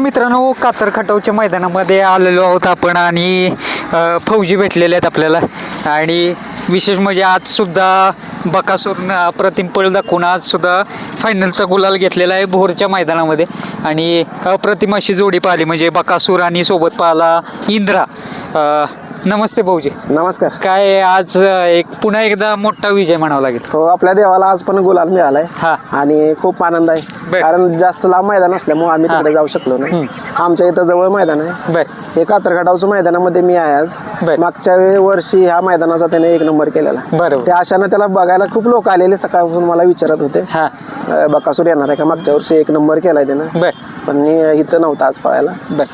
मित्रांनो कातर खटावच्या मैदानामध्ये आलेलो आहोत आपण आणि फौजी भेटलेले आहेत आपल्याला. आणि विशेष म्हणजे आज सुद्धा बकासूर अप्रतिम पळ दाखवून आजसुद्धा फायनलचा गुलाल घेतलेला आहे भोरच्या मैदानामध्ये. आणि अप्रतिम अशी जोडी पाहिली म्हणजे बकासूर आणि सोबत पाहिला इंद्रा. नमस्ते भाऊजी. नमस्कार. काय आज एक पुन्हा एकदा मोठा विजय म्हणावा लागेल. हो आपल्या देवाला आज पण गुलाल मिळालाय. हा. आणि खूप आनंद आहे. बर. कारण जास्त लांब मैदान असल्यामुळे आम्ही. तिकडे जाऊ शकलो नाही. आमच्या इथं जवळ मैदान आहे. बर. हे कातरखाटावचं मैदानामध्ये मी आहे आज. बर. मागच्या वे- वर्षी ह्या मैदानाचा त्याने एक नंबर केलेला. बरोबर. त्या आशानं त्याला बघायला खूप लोक आलेले सकाळपासून मला विचारत होते. हां. अं, बकासूर येणार आहे का? मागच्या वर्षी एक नंबर केलाय त्यानं. बर. पण मी इथं नव्हता आज पळायला. बर.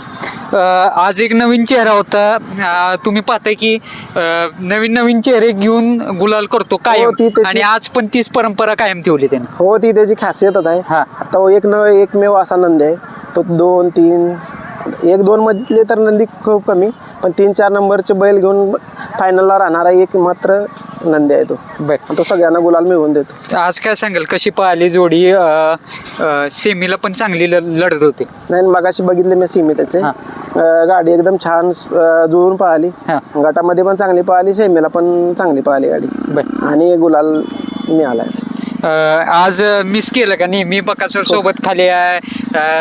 आज एक नवीन चेहरा होता. तुम्ही पाहताय की नवीन नवीन चेहरे घेऊन गुलाल करतो कायम. हो, ती त्याची- आणि आज पण तीच परंपरा कायम ठेवली त्याने. हो ती त्याची खासियतच आहे. हा. आता एक न एकमेव असा नंदी आहे. तो दोन तीन एक दोन मधले तर नंदी खूप कमी पण तीन चार नंबरचे बैल घेऊन फायनलला राहणारा एक मात्र नंदी आहे तो. बर. आणि तो सगळ्यांना गुलाल मिळवून देतो. आज काय सांगाल? कशी पाहिली जोडी अ, अ, सेमीला पण चांगली ल- लढत होती. नाही मगाशी बघितले मी सीमी त्याचे. हा. अं, गाडी एकदम छान अं, जुळून पळाली हा. गटामध्ये पण चांगली पळाली सेमीला पण चांगली पळाली गाडी. बर. आणि गुलाल मिळाला अ, आज मिस केलं का नेहमी बकासूर सोबत खाली अ,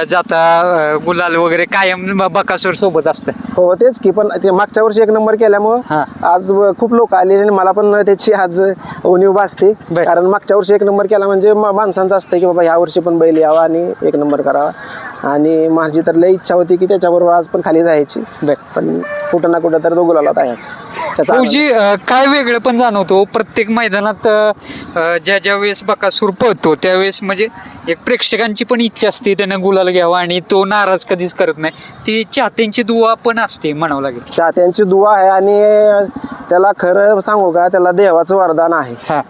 जाता अ, गुलाल वगैरे कायम बकासूर सोबत असतं. हो तेच की पण ते मागच्या वर्षी एक नंबर हा. केल्यामुळं आज खूप लोक आले आणि मला पण त्याची आज उणीव भासते. बर. कारण मागच्या वर्षी एक नंबर केला म्हणजे मा- माणसांचं असतं की बाबा ह्या वर्षी पण बैल यावा आणि एक नंबर करावा. आणि माझी तर लई इच्छा होती की त्याच्याबरोबर आज पण खाली जायची. बर. पण कुठं ना कुठं तर तो गुलाला आहेच त्याचा अ, काय वेगळं पण जाणवतो. प्रत्येक मैदानात अ, ज्या ज्या वेळेस बकासूर पळतो त्यावेळेस म्हणजे एक प्रेक्षकांची पण इच्छा असते त्यानं गुलाल घ्यावा आणि तो नाराज कधीच करत नाही. ती चाहत्यांची दुवा पण असते म्हणावं लागेल. चाहत्यांची दुवा आहे आणि त्याला खरं सांगू का त्याला देवाचं वरदान आहे. हा.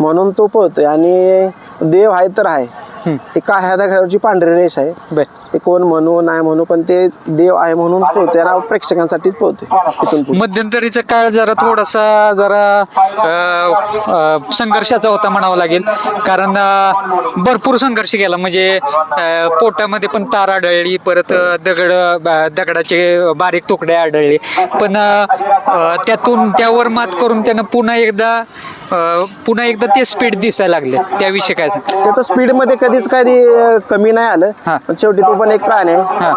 म्हणून तो पळतोय आणि देव आहे तर आहे. ते काय त्या घराची पांढरी रेष आहे. ते कोण म्हणू नाही म्हणू पण ते देव आहे म्हणून पोहतोय ना प्रेक्षकांसाठीच पुढे. मध्यंतरीचा काळ जरा थोडासा जरा संघर्षाचा होता म्हणावा लागेल. कारण भरपूर संघर्ष केला. म्हणजे पोटामध्ये पण तार आढळली परत दगड दगडाचे बारीक तुकडे आढळले. पण त्यातून त्यावर मात करून त्यानं पुन्हा एकदा पुन्हा एकदा ते स्पीड दिसायला लागले. त्याविषयी काय सांग त्याचं स्पीडमध्ये कधीच काही कमी नाही आलं. हा. पण शेवटी तो पण एक प्राणी आहे.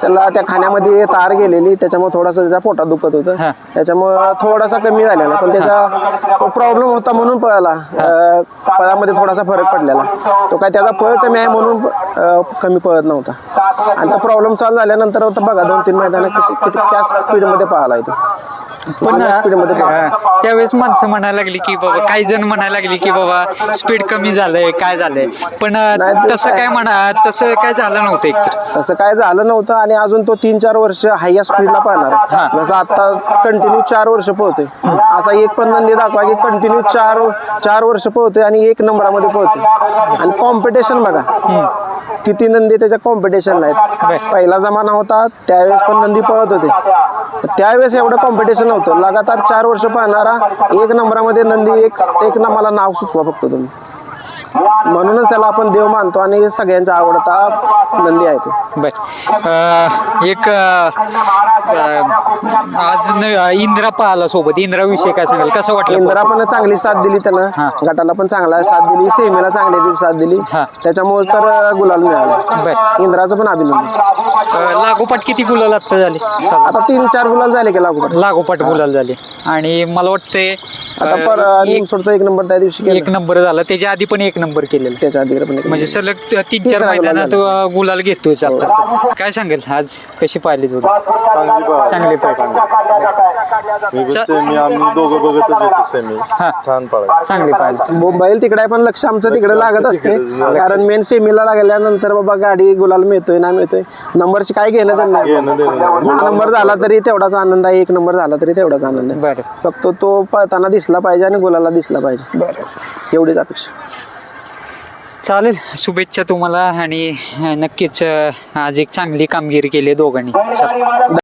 त्याला त्या खाण्यामध्ये तार गेलेली त्याच्यामुळे थोडासा त्याच्या पोटात दुखत होतं. हा. त्याच्यामुळं थोडासा कमी झालेला. पण त्याचा प्रॉब्लेम होता म्हणून पळाला. अं, पळामध्ये थोडासा फरक पडलेला. तो काय त्याचा पळ कमी आहे म्हणून अं, कमी पळत नव्हता. आणि तो प्रॉब्लेम चालू झाल्यानंतर आता बघा दोन तीन मैदान कशी किती त्या स्पीडमध्ये पळाला तो पण त्यावेळेस माणसं म्हणायला लागली की बाबा काही जण म्हणायला लागली की बाबा स्पीड कमी झालंय काय झालंय? पण अ, नाही, ते तसं काय- काय? म्हणा तसं काय झालं नव्हतं एकतर. तसं काय झालं नव्हतं आणि अजून तो तीन चार वर्ष हाय स्पीडला पाहणार जसं आता कंटिन्यू चार वर्ष पळतोय. असा एक पण नंदी दाखवा की कंटिन्यू चार चार वर्ष पळतोय आणि एक नंबरामध्ये पळतोय. आणि कॉम्पिटिशन बघा. किती नंदी त्याच्या कॉम्पिटिशनला आहेत? पहिला जमाना होता त्यावेळेस पण नंदी पळत होते. त्यावेळेस एवढं कॉम्पिटिशन नव्हतं. लगातार चार वर्ष पाहणारा एक नंबरामध्ये नंदी एक एक ना मला नाव सुचवा फक्त तुम्ही. म्हणूनच त्याला आपण देव मानतो आणि सगळ्यांचा आवडता नंदी आहे तो. बर. अ, एक अ, अ, आज न- इंद्रा पाहिला सोबत. इंद्रा विषय काय सांगाल? कसं वाटलं इंद्रा पण चांगली साथ दिली हा. त्यानं गटाला पण चांगला साथ दिली. सेमीला चांगली दिली साथ दिली. हा. त्याच्यामुळे तर अं, गुलाल मिळाला. बर. इंद्राचं पण अभिनंदन. अ, लागोपाठ किती गुलाल आत्ता झाले? आता तीन चार गुलाल झाले की लागू लागोपाठ गुलाल झाले. आणि मला वाटतंय आता अ, पर एक- एक नंबर त्या दिवशी केला. एक नंबर झाला. त्याच्या आधी पण एक नंबर केलेला. त्याच्या आधी पण एक म्हणजे नंबर. सलग तीन चार तिसरा गुलाल मैदानात अ, गुलाल घेतोय आता काय सांगेल? आज कशी पाहिली जोडी चांगली पाहिली. मी सेमी आम्ही दोघं बघतच होतो सेमी हा. छान पळायला चांगली पाहिली. बो- बैल तिकडे आहे पण लक्ष आमचं तिकडे लागत असते. तिकडे. कारण मेन सेमीला लागल्यानंतर बाबा गाडी गुलाल मिळतोय ना मिळतोय. नंबरची काय घेणं त्यांना घेणं देणं नाही. दहा नंबर झाला तरी तेवढाच आनंद आहे एक नंबर झाला तरी तेवढाच आनंद आहे. बरं. फक्त तो पळताना दिसला पाहिजे आणि गुलाला दिसला पाहिजे. एवढीच अपेक्षा. चालेल शुभेच्छा तुम्हाला आणि अ, नक्कीच अ, आज एक चांगली कामगिरी केली आहे दोघांनी.